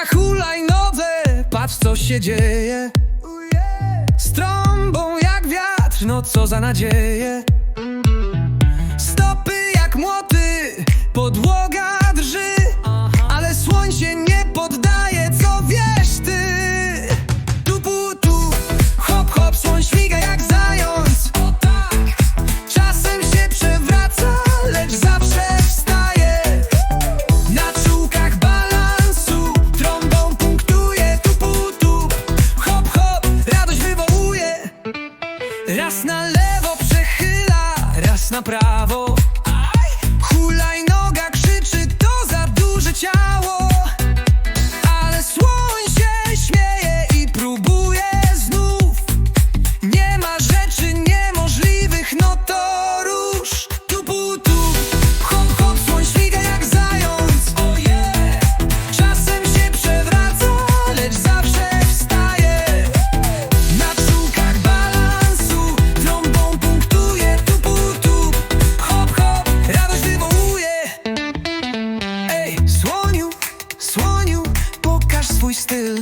Na hulajnodze patrz co się dzieje. Z trąbą jak wiatr, no co za nadzieje. Stopy jak młoty, podłoże na prava swój styl.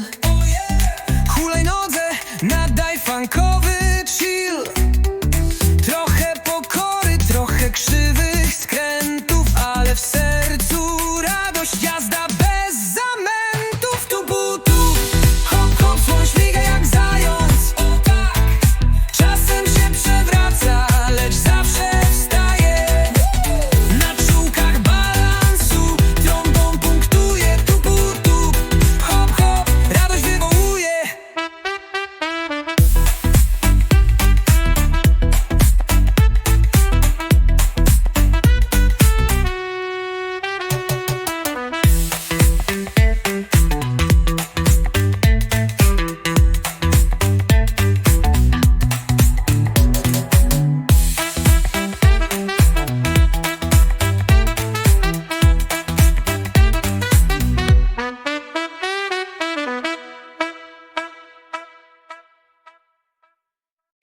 Hulajnodze, nadaj fanko